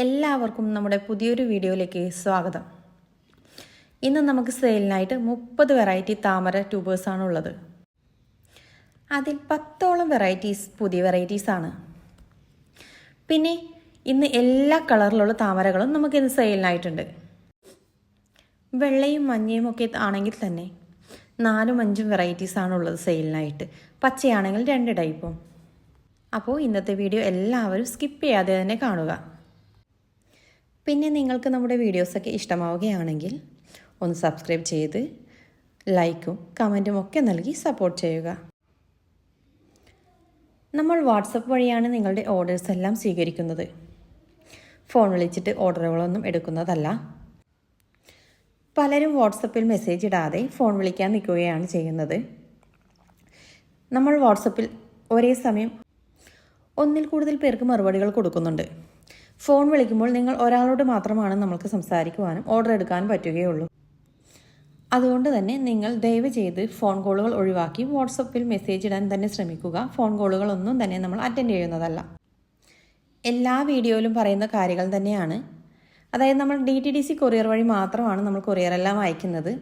എല്ലാവർക്കും നമ്മുടെ പുതിയൊരു വീഡിയോയിലേക്ക് സ്വാഗതം. ഇന്ന് നമുക്ക് സെയിലിനായിട്ട് മുപ്പത് വെറൈറ്റി താമര ട്യൂബേഴ്സാണ് ഉള്ളത്. അതിൽ പത്തോളം വെറൈറ്റീസ് പുതിയ വെറൈറ്റീസ് ആണ്. പിന്നെ ഇന്ന് എല്ലാ കളറിലുള്ള താമരകളും നമുക്ക് ഇന്ന് സെയിലിനായിട്ടുണ്ട്. വെള്ളയും മഞ്ഞയും ഒക്കെ ആണെങ്കിൽ തന്നെ നാലും അഞ്ചും വെറൈറ്റീസ് ആണ് ഉള്ളത് സെയിലിനായിട്ട്. പച്ചയാണെങ്കിൽ രണ്ട് ടൈപ്പും അപ്പോൾ ഇന്നത്തെ വീഡിയോ എല്ലാവരും സ്കിപ്പ് ചെയ്യാതെ തന്നെ കാണുക. പിന്നെ നിങ്ങൾക്ക് നമ്മുടെ വീഡിയോസൊക്കെ ഇഷ്ടമാവുകയാണെങ്കിൽ ഒന്ന് സബ്സ്ക്രൈബ് ചെയ്ത് ലൈക്കും കമന്റും ഒക്കെ നൽകി സപ്പോർട്ട് ചെയ്യുക. നമ്മൾ വാട്സപ്പ് വഴിയാണ് നിങ്ങളുടെ ഓർഡേഴ്സ് എല്ലാം സ്വീകരിക്കുന്നത്. ഫോൺ വിളിച്ചിട്ട് ഓർഡറുകളൊന്നും എടുക്കുന്നതല്ല. പലരും വാട്സപ്പിൽ മെസ്സേജ് ഇടാതെ ഫോൺ വിളിക്കാൻ നിൽക്കുകയാണ് ചെയ്യുന്നത്. നമ്മൾ വാട്സപ്പിൽ ഒരേ സമയം ഒന്നിൽ കൂടുതൽ പേർക്ക് മറുപടികൾ കൊടുക്കുന്നുണ്ട്. ഫോൺ വിളിക്കുമ്പോൾ നിങ്ങൾ ഒരാളോട് മാത്രമാണ് നമുക്ക് സംസാരിക്കുവാനും ഓർഡർ എടുക്കാനും പറ്റുകയുള്ളൂ. അതുകൊണ്ട് തന്നെ നിങ്ങൾ ദയവ് ചെയ്ത് ഫോൺ കോളുകൾ ഒഴിവാക്കി വാട്സപ്പിൽ മെസ്സേജ് ഇടാൻ തന്നെ ശ്രമിക്കുക. ഫോൺ കോളുകളൊന്നും തന്നെ നമ്മൾ അറ്റൻഡ് ചെയ്യുന്നതല്ല. എല്ലാ വീഡിയോയിലും പറയുന്ന കാര്യങ്ങൾ തന്നെയാണ്. അതായത് നമ്മൾ D T D C courier വഴി മാത്രമാണ് നമ്മൾ കൊറിയർ എല്ലാം അയക്കുന്നത്.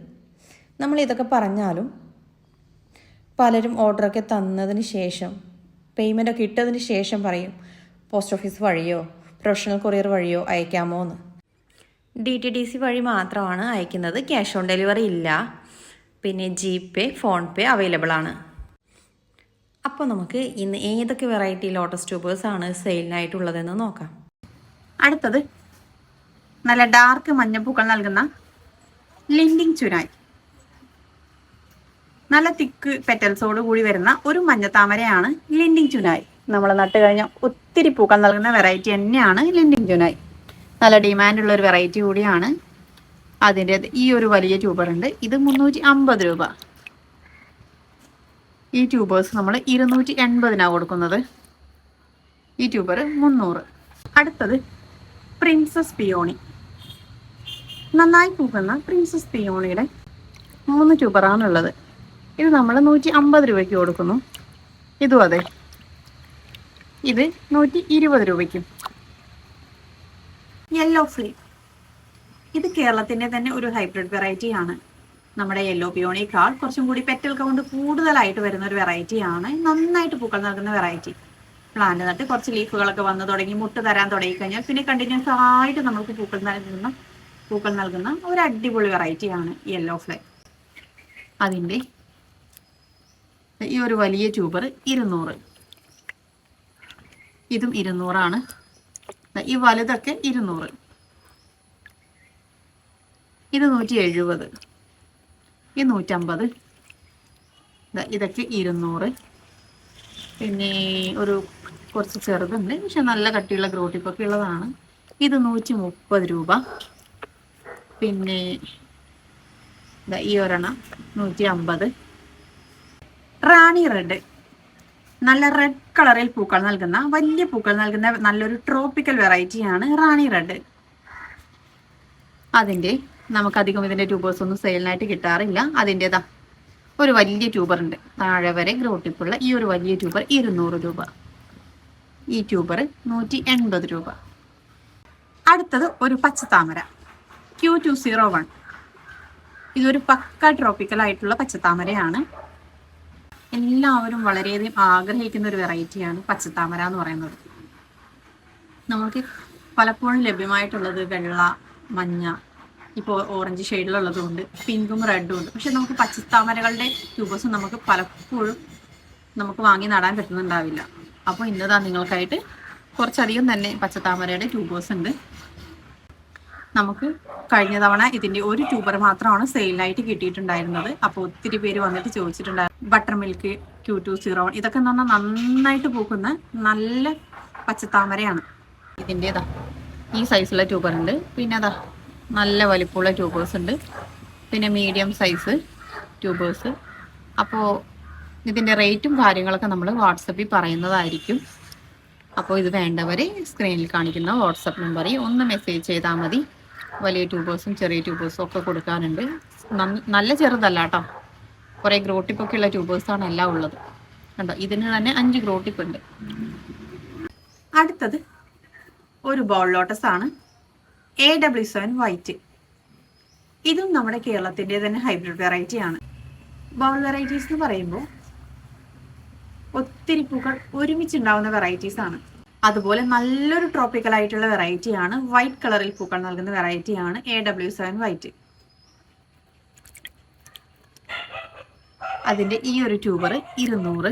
നമ്മൾ ഇതൊക്കെ പറഞ്ഞാലും പലരും ഓർഡറൊക്കെ തന്നതിന് ശേഷം പേയ്മെന്റ് ഒക്കെ ഇട്ടതിന് ശേഷം പറയും പോസ്റ്റ് ഓഫീസ് വഴിയോ പ്രൊഫഷണൽ കൊറിയർ വഴിയോ അയക്കാമോ എന്ന്? ഡി ടി ഡി സി വഴി മാത്രമാണ് അയക്കുന്നത്. ക്യാഷ് ഓൺ ഡെലിവറി ഇല്ല. പിന്നെ ജി പേ ഫോൺ പേ അവൈലബിൾ ആണ്. അപ്പോൾ നമുക്ക് ഇന്ന് ഏതൊക്കെ വെറൈറ്റി ലോട്ടസ് ട്യൂബേഴ്സ് ആണ് സെയിലിനായിട്ടുള്ളതെന്ന് നോക്കാം. അടുത്തത് നല്ല ഡാർക്ക് മഞ്ഞപ്പൂക്കൾ നൽകുന്ന ലിൻഡിങ് ചുനായി നല്ല തിക്ക് പെറ്റൽസോട് കൂടി വരുന്ന ഒരു മഞ്ഞത്താമരയാണ് ലിൻഡിങ് ചുനായി നമ്മൾ നട്ട് കഴിഞ്ഞാൽ ഒത്തിരി പൂക്കൾ നൽകുന്ന വെറൈറ്റി തന്നെയാണ് ലിൻഡിങ് ജുനായി നല്ല ഡിമാൻഡുള്ള ഒരു വെറൈറ്റി കൂടിയാണ്. അതിന്റെ ഈ ഒരു വലിയ ട്യൂബർ ഉണ്ട്. ഇത് മുന്നൂറ്റി അമ്പത് രൂപ. ഈ ട്യൂബേഴ്സ് നമ്മൾ ഇരുന്നൂറ്റി എൺപതിനാണ് കൊടുക്കുന്നത്. ഈ ട്യൂബർ മുന്നൂറ്. അടുത്തത് പ്രിൻസസ് പിയോണി നന്നായി പൂക്കുന്ന പ്രിൻസസ് പിയോണിയുടെ മൂന്ന് ട്യൂബറാണുള്ളത് ഇത് നമ്മൾ നൂറ്റി അമ്പത് രൂപയ്ക്ക് കൊടുക്കുന്നു. ഇതും അതെ. ഇത് നൂറ്റി ഇരുപത് രൂപയ്ക്കും. യെല്ലോ ഫ്ലീം ഇത് കേരളത്തിന്റെ തന്നെ ഒരു ഹൈബ്രിഡ് വെറൈറ്റി ആണ്. നമ്മുടെ യെല്ലോ പിയോണിക്കാൾ കുറച്ചും കൂടി പെറ്റൽ കൗണ്ട് കൂടുതലായിട്ട് വരുന്ന ഒരു വെറൈറ്റി ആണ്. നന്നായിട്ട് പൂക്കൾ നൽകുന്ന വെറൈറ്റി പ്ലാന്റ് നട്ട് കുറച്ച് ലീഫുകളൊക്കെ വന്ന് തുടങ്ങി മുട്ട് തരാൻ തുടങ്ങി കഴിഞ്ഞാൽ പിന്നെ കണ്ടിന്യൂസ് ആയിട്ട് നമുക്ക് പൂക്കൾ നൽകുന്ന പൂക്കൾ നൽകുന്ന ഒരു അടിപൊളി വെറൈറ്റി ആണ് യെല്ലോ ഫ്ലൈ അതിന്റെ ഈ ഒരു വലിയ ട്യൂബർ ഇരുന്നൂറ്. ഇതും ഇരുന്നൂറാണ്. ഈ വലുതൊക്കെ ഇരുന്നൂറ്. ഇത് നൂറ്റി എഴുപത് ഈ നൂറ്റമ്പത്. ഇതൊക്കെ ഇരുന്നൂറ്. പിന്നെ ഒരു കുറച്ച് ചെറുതുണ്ട്. പക്ഷെ നല്ല കട്ടിയുള്ള ഗ്രോട്ടിപ്പൊക്കെ ഉള്ളതാണ്. ഇത് നൂറ്റി മുപ്പത് രൂപ. പിന്നെ ഈ ഒരെണ്ണം നൂറ്റി അമ്പത് റാണി റെഡ്. നല്ല റെഡ് കളറിൽ പൂക്കൾ നൽകുന്ന വലിയ പൂക്കൾ നൽകുന്ന നല്ലൊരു ട്രോപ്പിക്കൽ വെറൈറ്റിയാണ് റാണി റെഡ്. അതിന്റെ നമുക്കധികം ഇതിന്റെ ട്യൂബേഴ്സ് ഒന്നും സെയിലിനായിട്ട് കിട്ടാറില്ല. അതിന്റെതാ ഒരു വലിയ ട്യൂബർ ഉണ്ട്. താഴെ വരെ ഗ്രോട്ടിപ്പുള്ള ഈ ഒരു വലിയ ട്യൂബർ ഇരുന്നൂറ് രൂപ. ഈ ട്യൂബർ നൂറ്റി എൺപത് രൂപ. അടുത്തത് ഒരു പച്ചത്താമര ക്യൂ ടു സീറോ വൺ ഇതൊരു പക്ക ട്രോപ്പിക്കൽ ആയിട്ടുള്ള പച്ചത്താമരയാണ് എല്ലാവരും വളരെയധികം ആഗ്രഹിക്കുന്ന ഒരു വെറൈറ്റിയാണ് പച്ചത്താമര എന്ന് പറയുന്നത്. നമുക്ക് പലപ്പോഴും ലഭ്യമായിട്ടുള്ളത് വെള്ള മഞ്ഞ ഇപ്പോൾ ഓറഞ്ച് ഷെയ്ഡിലുള്ളതും ഉണ്ട് പിങ്കും റെഡും ഉണ്ട്. പക്ഷെ നമുക്ക് പച്ചത്താമരകളുടെ ദിവസം നമുക്ക് പലപ്പോഴും നമുക്ക് വാങ്ങി നടാൻ പറ്റുന്നുണ്ടാവില്ല. അപ്പോൾ ഇന്നതാ നിങ്ങൾക്കായിട്ട് കുറച്ചധികം തന്നെ പച്ചത്താമരയുടെ ട്യൂബേഴ്സ് ഉണ്ട് നമുക്ക് കഴിഞ്ഞ തവണ ഇതിന്റെ ഒരു ട്യൂബർ മാത്രമാണ് സെയിലിനായിട്ട് കിട്ടിയിട്ടുണ്ടായിരുന്നത്. അപ്പോൾ ഒത്തിരി പേര് വന്നിട്ട് ചോദിച്ചിട്ടുണ്ടായിരുന്നു. Butter milk Q two zero ഇതൊക്കെ എന്ന് പറഞ്ഞാൽ നന്നായിട്ട് പൂക്കുന്ന നല്ല പച്ചത്താമരയാണ്. ഇതിന്റെതാ ഈ സൈസുള്ള ട്യൂബർ ഉണ്ട്. പിന്നെ അതാ നല്ല വലിപ്പമുള്ള ട്യൂബേഴ്സ് ഉണ്ട്. പിന്നെ മീഡിയം സൈസ് ട്യൂബേഴ്സ്. അപ്പോൾ ഇതിന്റെ റേറ്റും കാര്യങ്ങളൊക്കെ നമ്മൾ വാട്സപ്പിൽ പറയുന്നതായിരിക്കും. അപ്പോൾ ഇത് വേണ്ടവർ സ്ക്രീനിൽ കാണിക്കുന്ന വാട്സപ്പ് നമ്പറിൽ ഒന്ന് മെസ്സേജ് ചെയ്താൽ മതി. വലിയ ട്യൂബേഴ്സും ചെറിയ ട്യൂബേഴ്സും ഒക്കെ കൊടുക്കാനുണ്ട് നല്ല ചെറുതല്ല കേട്ടോ. ഉള്ള ട്യൂബേഴ്സാണ് എല്ലാം ഉള്ളത്. കണ്ടോ? ഇതിന് തന്നെ അഞ്ച് ഗ്രോട്ടിപ്പ് ഉണ്ട് അടുത്തത് ഒരു ബോൾ ലോട്ടസ് ആണ് എ ഡബ്ല്യു സെവൻ വൈറ്റ്. ഇതും നമ്മുടെ കേരളത്തിന്റെ തന്നെ ഹൈബ്രിഡ് വെറൈറ്റി ആണ് ബോൾ വെറൈറ്റീസ് എന്ന് പറയുമ്പോൾ ഒത്തിരി പൂക്കൾ ഒരുമിച്ചുണ്ടാവുന്ന വെറൈറ്റീസ് ആണ് അതുപോലെ നല്ലൊരു ട്രോപ്പിക്കൽ ആയിട്ടുള്ള വെറൈറ്റി ആണ്. വൈറ്റ് കളറിൽ പൂക്കൾ നൽകുന്ന വെറൈറ്റി ആണ് എ ഡബ്ല്യു സെവൻ വൈറ്റ് അതിന്റെ ഈ ഒരു ട്യൂബർ ഇരുന്നൂറ്.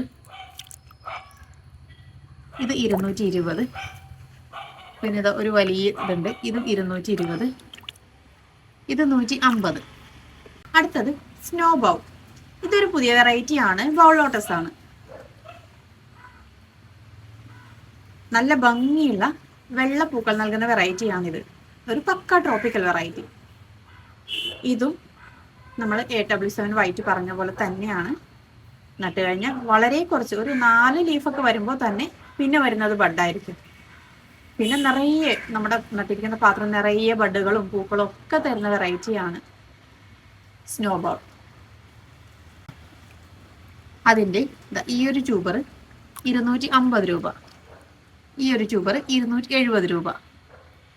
ഇത് ഇരുന്നൂറ്റി ഇരുപത് പിന്നെ ഇത് ഒരു വലിയ ഇതുണ്ട്. ഇതും ഇരുന്നൂറ്റി ഇരുപത് ഇത് നൂറ്റി അമ്പത് അടുത്തത് സ്നോ ബൗൾ ഇതൊരു പുതിയ വെറൈറ്റി ആണ്. ബൗൾ ലോട്ടസ് ആണ്. നല്ല ഭംഗിയുള്ള വെള്ള പൂക്കൾ നൽകുന്ന വെറൈറ്റി ആണിത് ഒരു പക്ക ട്രോപ്പിക്കൽ വെറൈറ്റി ഇതും നമ്മൾ എ ഡബ്ല്യു സെവൻ വൈറ്റ് പറഞ്ഞ പോലെ തന്നെയാണ്. നട്ട് കഴിഞ്ഞാൽ വളരെ കുറച്ച് ഒരു നാല് ലീഫൊക്കെ വരുമ്പോൾ തന്നെ പിന്നെ വരുന്നത് ബഡായിരിക്കും പിന്നെ നിറയെ നമ്മുടെ നട്ടിരിക്കുന്ന പാത്രം നിറയെ ബഡുകളും പൂക്കളും ഒക്കെ തരുന്ന വെറൈറ്റിയാണ് സ്നോബോൾ അതിന്റെ ഈ ഒരു ട്യൂബർ ഇരുന്നൂറ്റി അമ്പത് രൂപ. ഈ ഒരു ട്യൂബർ ഇരുന്നൂറ്റി എഴുപത് രൂപ.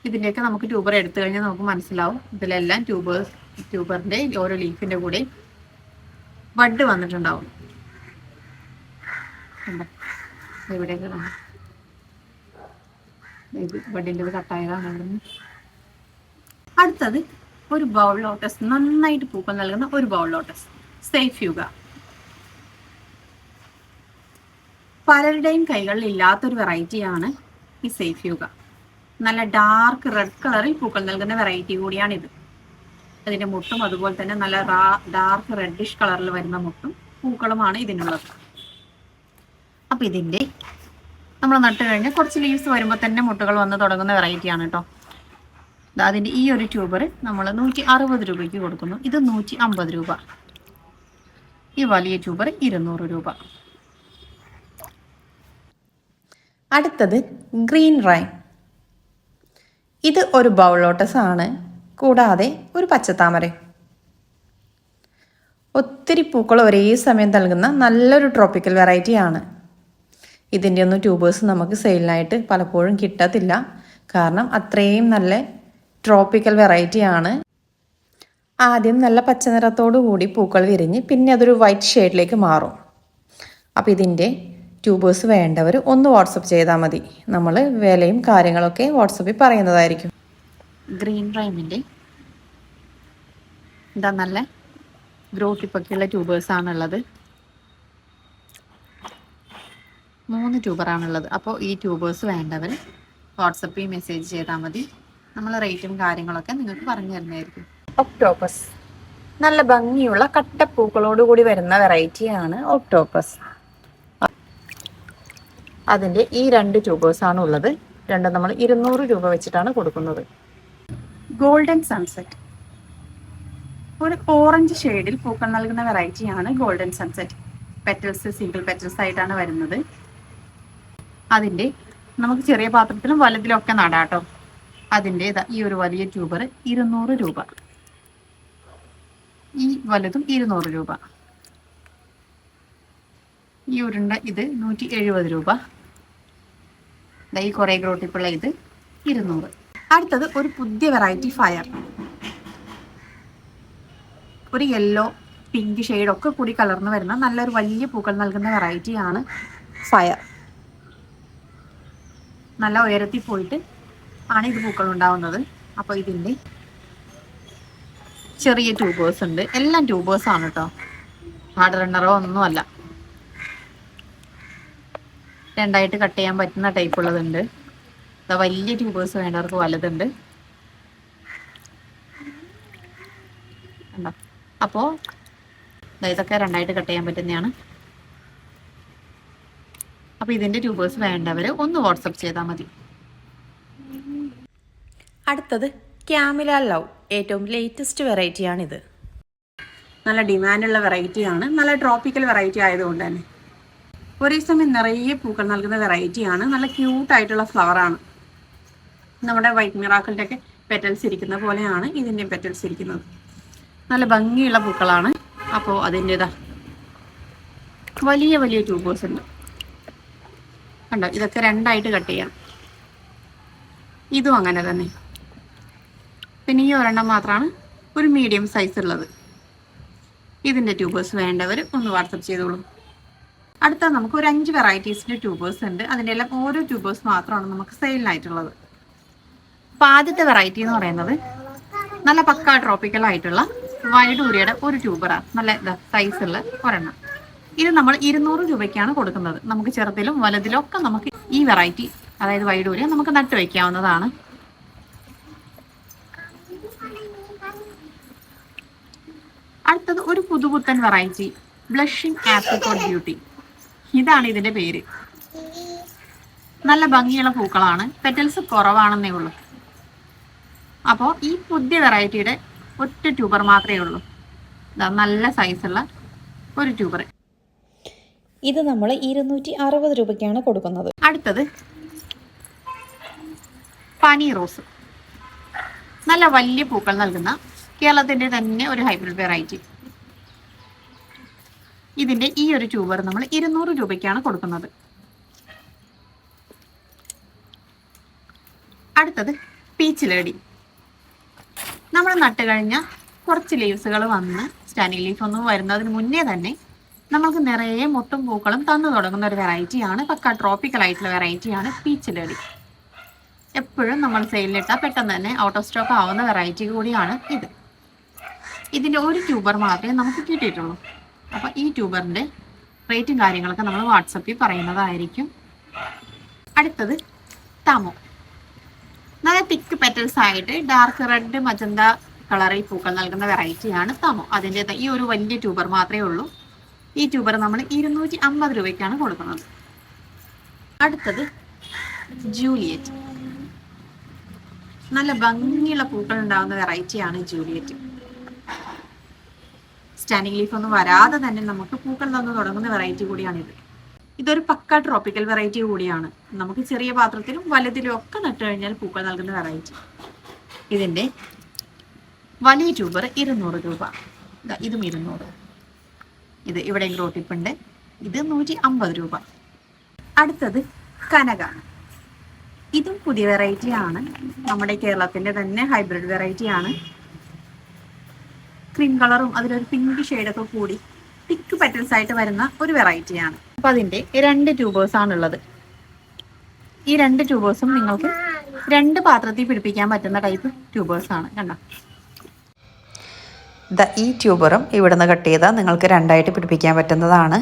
ഇതിന്റെയൊക്കെ നമുക്ക് ട്യൂബർ എടുത്തു കഴിഞ്ഞാൽ നമുക്ക് മനസ്സിലാവും. ഇതിലെല്ലാം ട്യൂബർ ട്യൂബറിന്റെ ഓരോ ലീഫിന്റെ കൂടെ ബഡ് വന്നിട്ടുണ്ടാവും. ബഡിന്റെ ഇത് കട്ടായതാണ് അടുത്തത് ഒരു ബൗൾ ലോട്ടസ്. നന്നായിട്ട് പൂക്കൾ നൽകുന്ന ഒരു ബൗൾ ലോട്ടസ്. സേഫ് യുഗ പലരുടെയും കൈകളിൽ ഇല്ലാത്തൊരു വെറൈറ്റിയാണ് ഈ സേഫ് യുഗ നല്ല ഡാർക്ക് റെഡ് കളറിൽ പൂക്കൾ നൽകുന്ന വെറൈറ്റി കൂടിയാണിത് അതിന്റെ മുട്ടും അതുപോലെ തന്നെ നല്ല റാ ഡാർക്ക് റെഡിഷ് കളറിൽ വരുന്ന മുട്ടും പൂക്കളുമാണ് ഇതിനുള്ളത്. അപ്പൊ ഇതിന്റെ നമ്മൾ നട്ട് കഴിഞ്ഞാൽ കുറച്ച് ലീവ്സ് വരുമ്പോൾ തന്നെ മുട്ടുകൾ വന്ന് തുടങ്ങുന്ന വെറൈറ്റിയാണ് കേട്ടോ അതിന്റെ ഈ ഒരു ട്യൂബർ നമ്മൾ നൂറ്റി അറുപത് രൂപയ്ക്ക് കൊടുക്കുന്നു. ഇത് നൂറ്റി അമ്പത് രൂപ. ഈ വലിയ ട്യൂബർ ഇരുന്നൂറ് രൂപ. അടുത്തത് ഗ്രീൻ റൈൻ. ഇത് ഒരു ബൗളോട്ടസ് ആണ് കൂടാതെ ഒരു പച്ചത്താമര. ഒത്തിരി പൂക്കൾ ഒരേ സമയം നൽകുന്ന നല്ലൊരു ട്രോപ്പിക്കൽ വെറൈറ്റി ആണ് ഇതിന്റെ ഒന്നും ട്യൂബേഴ്സ് നമുക്ക് സെയിലിനായിട്ട് പലപ്പോഴും കിട്ടത്തില്ല. കാരണം അത്രയും നല്ല ട്രോപ്പിക്കൽ വെറൈറ്റി ആണ് ആദ്യം നല്ല പച്ച നിറത്തോടു കൂടി പൂക്കൾ വിരിഞ്ഞ് പിന്നെ അതൊരു വൈറ്റ് ഷെയ്ഡിലേക്ക് മാറും. അപ്പോൾ ഇതിന്റെ ട്യൂബേഴ്സ് വേണ്ടവർ ഒന്ന് വാട്സപ്പ് ചെയ്താൽ മതി. നമ്മൾ വിലയും കാര്യങ്ങളൊക്കെ വാട്സപ്പിൽ പറയുന്നതായിരിക്കും. ഗ്രീൻ റൈമിന്റെ എന്താ നല്ല ഗ്രോ ടിപ്പൊക്കെയുള്ള ട്യൂബേഴ്സ് ആണുള്ളത്. മൂന്ന് ട്യൂബറാണുള്ളത് അപ്പോൾ ഈ ട്യൂബേഴ്സ് വേണ്ടവർ വാട്സപ്പിൽ മെസ്സേജ് ചെയ്താൽ മതി. നമ്മൾ റേറ്റും കാര്യങ്ങളൊക്കെ നിങ്ങൾക്ക് പറഞ്ഞു തരുന്നതായിരിക്കും. ഒക്ടോപ്പസ് നല്ല ഭംഗിയുള്ള കട്ടപ്പൂക്കളോടുകൂടി വരുന്ന വെറൈറ്റിയാണ് ഒക്ടോപ്പസ് അതിന്റെ ഈ രണ്ട് ട്യൂബേഴ്സാണ് ഉള്ളത്. രണ്ടും നമ്മൾ ഇരുന്നൂറ് രൂപ വെച്ചിട്ടാണ് കൊടുക്കുന്നത്. ഗോൾഡൻ സൺസെറ്റ് ഒരു ഓറഞ്ച് ഷെയ്ഡിൽ പൂക്കൾ നൽകുന്ന വെറൈറ്റിയാണ് golden sunset petals single petals ആയിട്ടാണ് വരുന്നത്. അതിന്റെ നമുക്ക് ചെറിയ പാത്രത്തിലും ഒക്കെ നടാട്ടോ അതിന്റെ ഈ ഒരു വലിയ ട്യൂബർ ഇരുന്നൂറ് രൂപ. ഈ വലുതും ഇരുന്നൂറ് രൂപ. ഈ ഉരുണ്ട ഇത് നൂറ്റി എഴുപത് രൂപ. ഈ കുറേ ഗ്രോട്ടിപ്പുള്ള ഇത് ഇരുന്നൂറ്. അടുത്തത് ഒരു പുതിയ വെറൈറ്റി ഫയർ ഒരു യെല്ലോ പിങ്ക് ഒക്കെ കൂടി കലർന്ന് വരുന്ന നല്ലൊരു വലിയ പൂക്കൾ നൽകുന്ന വെറൈറ്റി ആണ് ഫയർ നല്ല ഉയരത്തിൽ പോയിട്ട് ആണ് ഇത് പൂക്കൾ ഉണ്ടാവുന്നത്. അപ്പോൾ ഇതിന്റെ ചെറിയ ട്യൂബേഴ്സ് ഉണ്ട്. എല്ലാം ട്യൂബേഴ്സാണ് കേട്ടോ ഹാർഡ് റണ്ണറോ ഒന്നുമല്ല. രണ്ടായിട്ട് കട്ട് ചെയ്യാൻ പറ്റുന്ന ടൈപ്പ് ഉള്ളതുണ്ട്. അതാ വലിയ ട്യൂബേഴ്സ് വേണ്ടവർക്ക് വലുതുണ്ട്. കണ്ടോ? അപ്പോൾ ഇതൊക്കെ രണ്ടായിട്ട് കട്ട് ചെയ്യാൻ പറ്റുന്നതാണ്. അപ്പോൾ ഇതിന്റെ ട്യൂബേഴ്സ് വേണ്ടവർ ഒന്ന് വാട്സപ്പ് ചെയ്താൽ മതി. അടുത്തത് ക്യാമില ലവ് ഏറ്റവും ലേറ്റസ്റ്റ് വെറൈറ്റിയാണിത് നല്ല ഡിമാൻഡുള്ള വെറൈറ്റിയാണ് നല്ല ട്രോപ്പിക്കൽ വെറൈറ്റി ആയതുകൊണ്ട് തന്നെ. ഒരേ സമയം നിറയെ പൂക്കൾ നൽകുന്ന വെറൈറ്റി ആണ്. നല്ല ക്യൂട്ട് ആയിട്ടുള്ള ഫ്ലവറാണ് നമ്മുടെ വൈറ്റ് മിറാക്കളുടെ ഒക്കെ പെറ്റൽസ് ഇരിക്കുന്ന പോലെയാണ് ഇതിന്റെയും പെറ്റൽസ് ഇരിക്കുന്നത്. നല്ല ഭംഗിയുള്ള പൂക്കളാണ്. അപ്പോൾ അതിന്റെതാ വലിയ വലിയ ട്യൂബേഴ്സ് ഉണ്ട്. കണ്ടോ? ഇതൊക്കെ രണ്ടായിട്ട് കട്ട് ചെയ്യാം. ഇതും അങ്ങനെ തന്നെ. പിന്നെ ഈ ഒരെണ്ണം മാത്രമാണ് ഒരു മീഡിയം സൈസ് ഉള്ളത്. ഇതിന്റെ ട്യൂബേഴ്സ് വേണ്ടവർ ഒന്ന് വാട്സപ്പ് ചെയ്തോളൂ. അടുത്ത നമുക്ക് ഒരു അഞ്ച് വെറൈറ്റീസിന്റെ ട്യൂബേഴ്സ് ഉണ്ട്. അതിന്റെ എല്ലാം ഓരോ ട്യൂബേഴ്സ് മാത്രമാണ് നമുക്ക് സെയിലിനായിട്ടുള്ളത് അപ്പോൾ ആദ്യത്തെ വെറൈറ്റി എന്ന് പറയുന്നത് നല്ല പക്ക ട്രോപ്പിക്കൽ ആയിട്ടുള്ള വൈഡൂരിയുടെ ഒരു ട്യൂബറാണ് നല്ല സൈസുള്ള ഒരെണ്ണം. ഇത് നമ്മൾ ഇരുന്നൂറ് രൂപയ്ക്കാണ് കൊടുക്കുന്നത്. നമുക്ക് ചെറുതിലും വലുതിലും ഒക്കെ നമുക്ക് ഈ വെറൈറ്റി അതായത് വൈഡൂരിയ നമുക്ക് നട്ടു വയ്ക്കാവുന്നതാണ് അടുത്തത് ഒരു പുതുപുത്തൻ വെറൈറ്റി ബ്ലഷിംഗ് ആപ്രിക്കോട്ട് ബ്യൂട്ടി ഇതാണ് ഇതിന്റെ പേര്. നല്ല ഭംഗിയുള്ള പൂക്കളാണ്. പെറ്റൽസ് കുറവാണെന്നേ ഉള്ളൂ. അപ്പോൾ ഈ പുതിയ വെറൈറ്റിയുടെ ഒറ്റ ട്യൂബർ മാത്രമേ ഉള്ളൂ. നല്ല സൈസുള്ള ഒരു ട്യൂബർ ഇത് നമ്മൾ ഇരുന്നൂറ്റി അറുപത് രൂപയ്ക്കാണ് കൊടുക്കുന്നത്. അടുത്തത് പനി റോസ്. നല്ല വലിയ പൂക്കൾ നൽകുന്ന കേരളത്തിന്റെ തന്നെ ഒരു ഹൈബ്രിഡ് വെറൈറ്റി ഇതിന്റെ ഈ ഒരു ട്യൂബർ നമ്മൾ ഇരുന്നൂറ് രൂപയ്ക്കാണ് കൊടുക്കുന്നത്. അടുത്തത് പീച്ച് ലേഡി നമ്മൾ നട്ട് കഴിഞ്ഞ കുറച്ച് ലീവ്സുകൾ വന്ന് സ്റ്റാൻഡിങ് ലീഫ് ഒന്നും വരുന്നതിന് മുന്നേ തന്നെ നമ്മൾക്ക് നിറയെ മുട്ടും പൂക്കളും തന്നു തുടങ്ങുന്ന ഒരു വെറൈറ്റിയാണ് പക്ക ട്രോപ്പിക്കൽ ആയിട്ടുള്ള വെറൈറ്റിയാണ് പീച്ച് ലേഡി എപ്പോഴും നമ്മൾ സെയിലിലിട്ടാൽ പെട്ടെന്ന് തന്നെ ഔട്ട് ഓഫ് സ്റ്റോക്ക് ആവുന്ന വെറൈറ്റി കൂടിയാണ് ഇത്. ഇതിന്റെ ഒരു ട്യൂബർ മാത്രമേ നമുക്ക് കിട്ടിയിട്ടുള്ളൂ. അപ്പോൾ ഈ ട്യൂബറിന്റെ റേറ്റും കാര്യങ്ങളൊക്കെ നമ്മൾ വാട്സപ്പിൽ പറയുന്നതായിരിക്കും. അടുത്തത് തമോ. നല്ല തിക്ക് പെറ്റൽസ് ആയിട്ട് ഡാർക്ക് റെഡ് മജന്ത കളറിൽ പൂക്കൾ നൽകുന്ന വെറൈറ്റിയാണ് തമോ. അതിന്റെ ഈ ഒരു വലിയ ട്യൂബർ മാത്രമേ ഉള്ളൂ. ഈ ട്യൂബർ നമ്മൾ ഇരുന്നൂറ്റി അമ്പത് രൂപയ്ക്കാണ് കൊടുക്കുന്നത്. അടുത്തത് ജൂലിയറ്റ്. നല്ല ഭംഗിയുള്ള പൂക്കൾ ഉണ്ടാകുന്ന വെറൈറ്റിയാണ് ജൂലിയറ്റ്. സ്റ്റാൻഡിങ് ലീഫ് ഒന്നും വരാതെ തന്നെ നമുക്ക് പൂക്കൾ തന്നു തുടങ്ങുന്ന വെറൈറ്റി കൂടിയാണിത്. ഇതൊരു പക്ക ട്രോപ്പിക്കൽ വെറൈറ്റി കൂടിയാണ്. നമുക്ക് ചെറിയ പാത്രത്തിലും വലുതിലും ഒക്കെ നട്ടു കഴിഞ്ഞാൽ പൂക്കൾ നൽകുന്ന വെറൈറ്റി ഇതിന്റെ വലിയ ട്യൂബർ ഇരുന്നൂറ് രൂപ. ഇതും ഇരുന്നൂറ്. ഇത് ഇവിടെ ഗ്രോട്ടിപ്പുണ്ട് ഇത് നൂറ്റി അമ്പത് രൂപ. അടുത്തത് കനക ഇതും പുതിയ വെറൈറ്റിയാണ് നമ്മുടെ കേരളത്തിന്റെ തന്നെ ഹൈബ്രിഡ് വെറൈറ്റി ആണ്. ക്രീം കളറും അതിലൊരു പിങ്ക് ഷെയ്ഡൊക്കെ കൂടി തിക്ക് പെറ്റൽസ് ആയിട്ട് വരുന്ന ഒരു വെറൈറ്റിയാണ് അപ്പൊ അതിന്റെ രണ്ട് ട്യൂബേഴ്സ് ഉള്ളത് ഈ രണ്ട് ട്യൂബേഴ്സും നിങ്ങൾക്ക് രണ്ട് പാത്രത്തിൽ പിടിപ്പിക്കാൻ പറ്റുന്ന ടൈപ്പ് ട്യൂബേഴ്സ് ആണ്. കണ്ടോ? ദ ഈ ട്യൂബറും ഇവിടുന്ന് കട്ട് ചെയ്താൽ നിങ്ങൾക്ക് രണ്ടായിട്ട് പിടിപ്പിക്കാൻ പറ്റുന്നതാണ്.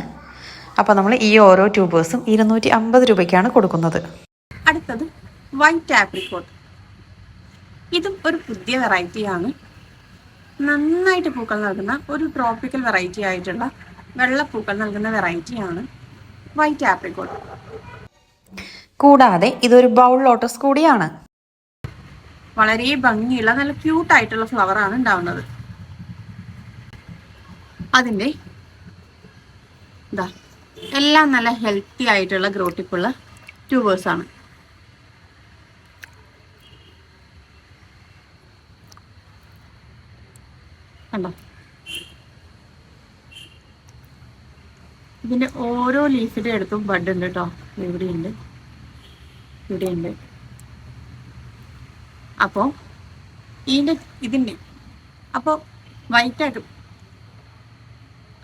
അപ്പോൾ നമ്മൾ ഈ ഓരോ ട്യൂബേഴ്സും ഇരുന്നൂറ്റി അമ്പത് രൂപയ്ക്കാണ് കൊടുക്കുന്നത്. അടുത്തത് വൈറ്റ് ആപ്രിക്കോട്ട് ഇതും ഒരു പുതിയ വെറൈറ്റിയാണ് നന്നായിട്ട് പൂക്കൾ നൽകുന്ന ഒരു ട്രോപ്പിക്കൽ വെറൈറ്റി ആയിട്ടുള്ള വെള്ളപ്പൂക്കൾ നൽകുന്ന വെറൈറ്റിയാണ് വൈറ്റ് ആപ്രിക്കോട്ട് കൂടാതെ ഇതൊരു ബൗൾ ലോട്ടസ് കൂടിയാണ്. വളരെ ഭംഗിയുള്ള നല്ല ക്യൂട്ട് ആയിട്ടുള്ള ഫ്ലവർ ആണ് ഉണ്ടാവുന്നത്. അതിന്റെ ഇതാ എല്ലാം നല്ല ഹെൽത്തി ആയിട്ടുള്ള ഗ്രോട്ടിപ്പുള്ള ട്യൂബേഴ്സ് കണ്ടോ? ഇതിന്റെ ഓരോ ലീഫിന്റെ അടുത്തും ബഡ് ഉണ്ട് കേട്ടോ. ഇവിടെയുണ്ട് ഇവിടെയുണ്ട് അപ്പോൾ ഇതിന്റെ ഇതിന്റെ. അപ്പോൾ വൈറ്റ് ആയിട്ട്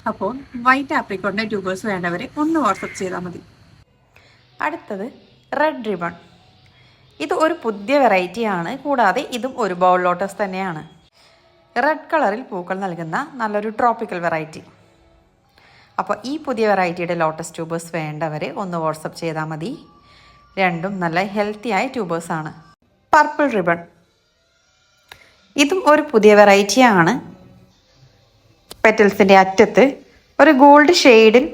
അപ്പോൾ വൈറ്റ് ആപ്രിക്കോട്ടിന്റെ ട്യൂബേഴ്സ് വേണ്ടവരെ ഒന്ന് വാട്സപ്പ് ചെയ്താൽ മതി. അടുത്തത് റെഡ് റിബൺ ഇത് ഒരു പുതിയ വെറൈറ്റിയാണ് കൂടാതെ ഇതും ഒരു ബൗൾ ലോട്ടസ് തന്നെയാണ്. റെഡ് കളറിൽ പൂക്കൾ നൽകുന്ന നല്ലൊരു ട്രോപ്പിക്കൽ വെറൈറ്റി അപ്പോൾ ഈ പുതിയ വെറൈറ്റിയുടെ ലോട്ടസ് ട്യൂബേഴ്സ് വേണ്ടവർ ഒന്ന് വാട്സപ്പ് ചെയ്താൽ മതി. രണ്ടും നല്ല ഹെൽത്തി ആയ ട്യൂബേഴ്സാണ് പർപ്പിൾ റിബൺ ഇതും ഒരു പുതിയ വെറൈറ്റിയാണ് പെറ്റൽസിന്റെ അറ്റത്ത് ഒരു ഗോൾഡ് ഷെയ്ഡിൽ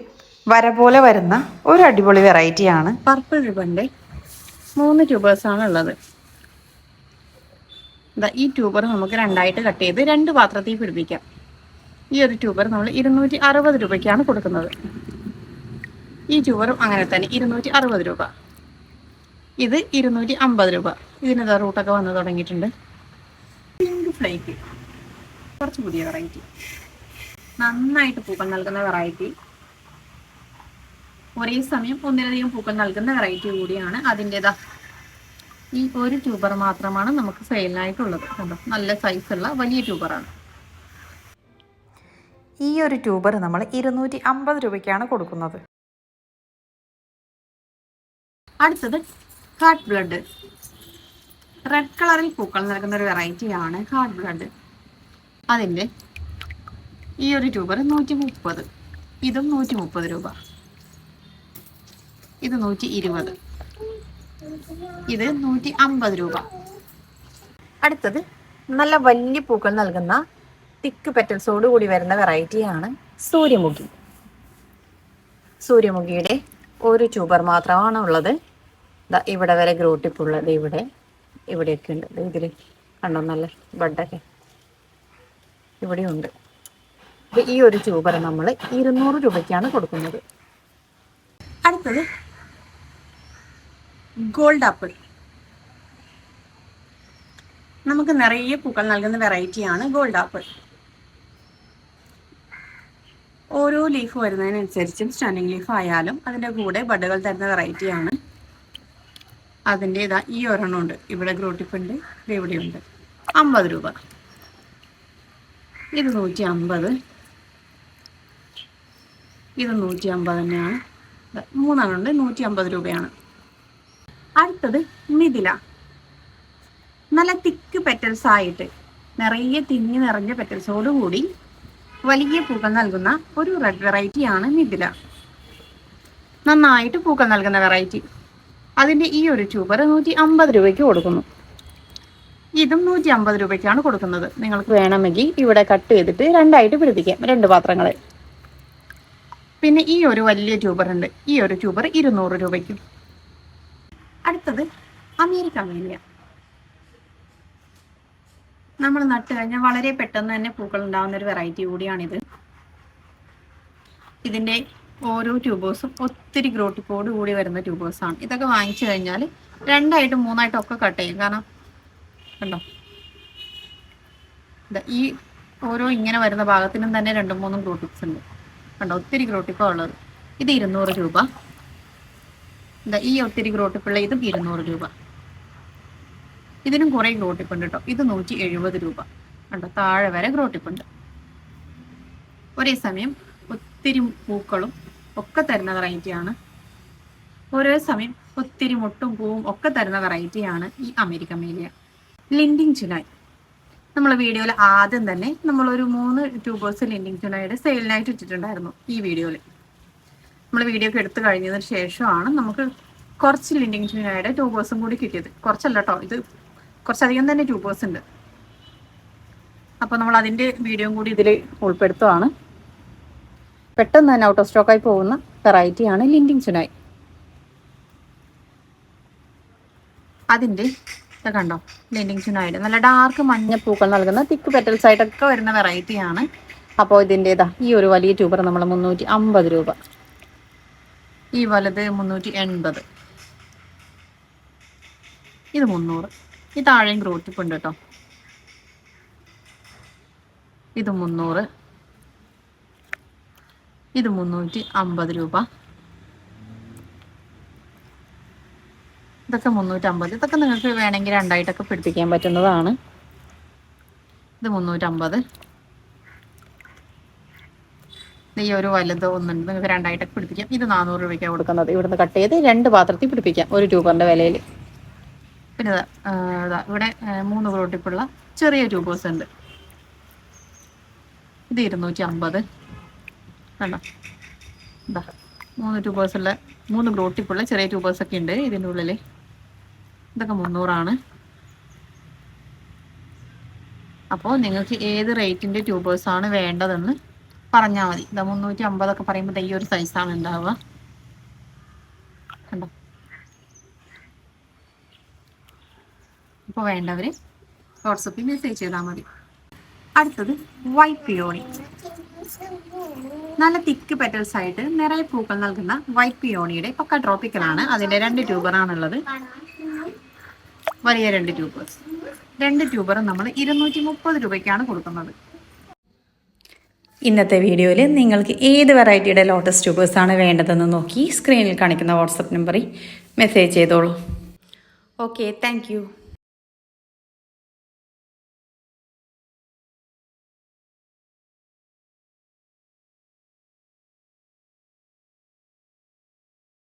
വര പോലെ വരുന്ന ഒരു അടിപൊളി വെറൈറ്റിയാണ് പർപ്പിൾ റിബണിന്റെ മൂന്ന് ട്യൂബേഴ്സാണ് ഉള്ളത്. ഈ ട്യൂബർ നമുക്ക് രണ്ടായിട്ട് കട്ട് ചെയ്ത് രണ്ട് പാത്രത്തിൽ പിടിപ്പിക്കാം. ഈ ഒരു ട്യൂബർ നമ്മൾ ഇരുന്നൂറ്റി അറുപത് രൂപയ്ക്കാണ് കൊടുക്കുന്നത്. ഈ ട്യൂബറും അങ്ങനെ തന്നെ ഇരുന്നൂറ്റി അറുപത് രൂപ. ഇത് ഇരുന്നൂറ്റി അമ്പത് രൂപ ഇതിനെന്താ റൂട്ടൊക്കെ വന്ന് തുടങ്ങിയിട്ടുണ്ട്. പിങ്ക് ഫ്ലേക്ക് കുറച്ച് പുതിയ വെറൈറ്റി നന്നായിട്ട് പൂക്കൾ നൽകുന്ന വെറൈറ്റി ഒരേ സമയം ഒന്നിലധികം പൂക്കൾ നൽകുന്ന വെറൈറ്റി കൂടിയാണ് അതിന്റെതാ ഈ ഒരു ട്യൂബർ മാത്രമാണ് നമുക്ക് സെയിലിനായിട്ടുള്ളത് കണ്ടോ? നല്ല സൈസുള്ള വലിയ ട്യൂബറാണ് ഈ ഒരു ട്യൂബർ നമ്മൾ ഇരുന്നൂറ്റി അമ്പത് രൂപയ്ക്കാണ് കൊടുക്കുന്നത്. അടുത്തത് ഹാർട്ട് ബ്ലഡ് റെഡ് കളറിൽ പൂക്കൾ നൽകുന്ന ഒരു വെറൈറ്റിയാണ് ഹാർട്ട് ബ്ലഡ് അതിന്റെ ഈ ഒരു ട്യൂബർ നൂറ്റി മുപ്പത് ഇതും നൂറ്റി മുപ്പത് രൂപ. ഇത് നൂറ്റി ഇരുപത് ഇത് നൂറ്റി അമ്പത് രൂപ. അടുത്തത് നല്ല വലിയ പൂക്കൾ നൽകുന്ന തിക്ക് പെറ്റൽസോട് കൂടി വരുന്ന വെറൈറ്റിയാണ് സൂര്യമുഖി. സൂര്യമുഖിയുടെ ഒരു ട്യൂബർ മാത്രമാണ് ഉള്ളത്. ഇവിടെ വരെ ഗ്രോട്ടിപ്പുള്ളത് ഇവിടെ ഇവിടെയൊക്കെ ഉണ്ട്. ഇതിൽ കണ്ടോ നല്ല ബഡൊക്കെ? ഇവിടെയുണ്ട്. ഈ ഒരു ട്യൂബർ നമ്മൾ ഇരുന്നൂറ് രൂപയ്ക്കാണ് കൊടുക്കുന്നത്. അടുത്തത് ഗോൾഡ് ആപ്പിൾ. നമുക്ക് നിറയെ പൂക്കൾ നൽകുന്ന വെറൈറ്റിയാണ് ഗോൾഡ് ആപ്പിൾ. ഓരോ ലീഫ് വരുന്നതിനനുസരിച്ചും സ്റ്റാൻഡിങ് ലീഫ് ആയാലും അതിന്റെ കൂടെ ബഡുകൾ തരുന്ന വെറൈറ്റിയാണ് അതിന്റെ ഇതാ ഈ ഒരെണ്ണം ഉണ്ട്. ഇവിടെ ഗ്രോട്ടിപ്പുണ്ട് ഇത് ഇവിടെയുണ്ട്. അമ്പത് രൂപ. ഇത് നൂറ്റി അമ്പത് ഇത് നൂറ്റി അമ്പത് തന്നെയാണ് മൂന്നെണ്ണം ഉണ്ട് നൂറ്റി അമ്പത് രൂപയാണ്. അടുത്തത് മിഥില. നല്ല തിക്ക് പെറ്റൽസ് ആയിട്ട് നിറയെ തിങ്ങി നിറഞ്ഞ പെറ്റൽസോടുകൂടി വലിയ പൂക്കൾ നൽകുന്ന ഒരു റെഡ് വെറൈറ്റി ആണ് മിഥില. നന്നായിട്ട് പൂക്കൾ നൽകുന്ന വെറൈറ്റി അതിന്റെ ഈ ഒരു ട്യൂബർ നൂറ്റി അമ്പത് രൂപയ്ക്ക് കൊടുക്കുന്നു. ഇതും നൂറ്റി അമ്പത് രൂപയ്ക്കാണ് കൊടുക്കുന്നത്. നിങ്ങൾക്ക് വേണമെങ്കിൽ ഇവിടെ കട്ട് ചെയ്തിട്ട് രണ്ടായിട്ട് പിടിപ്പിക്കാം. രണ്ട് പാത്രങ്ങൾ. പിന്നെ ഈ ഒരു വലിയ ട്യൂബർ ഉണ്ട്. ഈ ഒരു ട്യൂബർ ഇരുന്നൂറ് രൂപയ്ക്കും. അടുത്തത് അമേരിക്ക വേലിയ നമ്മൾ നട്ട് കഴിഞ്ഞാൽ വളരെ പെട്ടെന്ന് തന്നെ പൂക്കൾ ഉണ്ടാകുന്ന ഒരു വെറൈറ്റി കൂടിയാണിത്. ഇതിന്റെ ഓരോ ട്യൂബേഴ്സും ഒത്തിരി ഗ്രോട്ടിപ്പോട് കൂടി വരുന്ന ട്യൂബേഴ്സാണ് ഇതൊക്കെ വാങ്ങിച്ചു കഴിഞ്ഞാൽ രണ്ടായിട്ടും മൂന്നായിട്ടും ഒക്കെ കട്ട് ചെയ്യും. കാരണം കണ്ടോ? ഈ ഓരോ ഇങ്ങനെ വരുന്ന ഭാഗത്തിനും തന്നെ രണ്ടും മൂന്നും ഗ്രോട്ടിപ്സ് ഉണ്ട്. കണ്ടോ? ഒത്തിരി ഗ്രോട്ടിപ്പാ ഉള്ളത്. ഇത് ഇരുന്നൂറ് രൂപ. ദാ ഈ ഒത്തിരി ഗ്രോട്ടിപ്പുള്ള ഇതും ഇരുന്നൂറ് രൂപ. ഇതിനും കുറേ ഗ്രോട്ടിപ്പുണ്ട് കേട്ടോ ഇത് നൂറ്റി എഴുപത് രൂപ. കണ്ടോ? താഴെ വരെ ഗ്രോട്ടിപ്പുണ്ട് ഒരേ സമയം ഒത്തിരി പൂക്കളും ഒക്കെ തരുന്ന വെറൈറ്റിയാണ് ഓരോ സമയം ഒത്തിരി മുട്ടും പൂവും ഒക്കെ തരുന്ന വെറൈറ്റിയാണ് ഈ അമേരിക്കൻ മേലിയ. ലിൻഡിങ് ചുനായ് നമ്മൾ വീഡിയോയിൽ ആദ്യം തന്നെ നമ്മളൊരു മൂന്ന് ട്യൂബേഴ്സ് ലിൻഡിങ് ചുനായുടെ സെയിലിനായിട്ട് ഇട്ടിട്ടുണ്ടായിരുന്നു ഈ വീഡിയോയിൽ നമ്മൾ വീഡിയോ ഒക്കെ എടുത്തു കഴിഞ്ഞതിന് ശേഷമാണ് നമുക്ക് കുറച്ച് ലിൻഡിങ് ചുനായുടെ ട്യൂബേഴ്സും കൂടി കിട്ടിയത്. കുറച്ചല്ല കേട്ടോ ഇത് കുറച്ചധികം തന്നെ ട്യൂബേഴ്സ് ഉണ്ട്. അപ്പോൾ നമ്മൾ അതിന്റെ വീഡിയോയും കൂടി ഇതിൽ ഉൾപ്പെടുത്തുകയാണ് പെട്ടെന്ന് തന്നെ ഔട്ട് ഓഫ് സ്റ്റോക്കായി പോകുന്ന വെറൈറ്റിയാണ് ലിൻഡിങ് ചുനായ് അതിന്റെ ഇത് കണ്ടോ? ലിൻഡിങ് ചുനായിട്ട് നല്ല ഡാർക്ക് മഞ്ഞ പൂക്കൾ നൽകുന്ന തിക്ക് പെറ്റൽസ് ആയിട്ടൊക്കെ വരുന്ന വെറൈറ്റിയാണ് അപ്പോൾ ഇതിന്റെതാ ഈ ഒരു വലിയ ട്യൂബർ നമ്മൾ മുന്നൂറ്റി അമ്പത് രൂപ. ഈ വലത് മുന്നൂറ്റി എൺപത് ഇത് മുന്നൂറ്. ഈ താഴെയും ഗ്രോത്തിപ്പ് ഉണ്ട് കേട്ടോ. ഇത് മുന്നൂറ്. ഇത് മുന്നൂറ്റി അമ്പത് രൂപ. ഇതൊക്കെ മുന്നൂറ്റമ്പത്. ഇതൊക്കെ നിങ്ങൾക്ക് വേണമെങ്കിൽ രണ്ടായിട്ടൊക്കെ പിടിപ്പിക്കാൻ പറ്റുന്നതാണ്. ഇത് മുന്നൂറ്റമ്പത്. ഈ ഒരു വലുത് ഒന്നുണ്ട്. നിങ്ങൾക്ക് രണ്ടായിട്ടൊക്കെ പിടിപ്പിക്കാം. ഇത് നാനൂറ് രൂപയ്ക്കാണ് കൊടുക്കുന്നത്. ഇവിടുന്ന് കട്ട് ചെയ്ത് രണ്ട് പാത്രത്തിൽ പിടിപ്പിക്കാം. ഒരു ട്യൂബറിന്റെ വിലയിൽ. പിന്നെ ഇതാ, ഇവിടെ മൂന്ന് ഗ്രോട്ടിപ്പുള്ള ചെറിയ ട്യൂബേഴ്സ് ഉണ്ട്. ഇത് ഇരുന്നൂറ്റി അമ്പത് കണ്ടോ? ഇതാ മൂന്ന് ട്യൂബേഴ്സുള്ള മൂന്ന് ഗ്രോട്ടിപ്പുള്ള ചെറിയ ട്യൂബേഴ്സ് ഒക്കെ ഉണ്ട് ഇതിന്റെ ഉള്ളിൽ ഇതൊക്കെ മുന്നൂറാണ്. അപ്പോൾ നിങ്ങൾക്ക് ഏത് റേറ്റിന്റെ ട്യൂബേഴ്സാണ് വേണ്ടതെന്ന് പറഞ്ഞാൽ മതി. ഇതാ മുന്നൂറ്റി അമ്പതൊക്കെ പറയുമ്പോൾ ഈ ഒരു സൈസാണ് ഉണ്ടാവുക കണ്ടോ? അപ്പോൾ വേണ്ടവർ വാട്സപ്പിൽ മെസ്സേജ് ചെയ്താൽ മതി. അടുത്തത് വൈറ്റ് പിയോണി നല്ല തിക്ക് പെറ്റൽസ് ആയിട്ട് നിറയെ പൂക്കൾ നൽകുന്ന വൈറ്റ് പിയോണിയുടെ പക്ക ട്രോപ്പിക്കലാണ് അതിന്റെ രണ്ട് ട്യൂബറാണുള്ളത് വലിയ രണ്ട് ട്യൂബേഴ്സ് രണ്ട് ട്യൂബറും നമ്മൾ ഇരുന്നൂറ്റി മുപ്പത് രൂപയ്ക്കാണ് കൊടുക്കുന്നത്. ഇന്നത്തെ വീഡിയോയിൽ നിങ്ങൾക്ക് ഏത് വെറൈറ്റിയുടെ ലോട്ടസ് ട്യൂബേഴ്സാണ് വേണ്ടതെന്ന് നോക്കി സ്ക്രീനിൽ കാണിക്കുന്ന വാട്സപ്പ് നമ്പറിൽ മെസ്സേജ് ചെയ്തോളൂ. Okay thank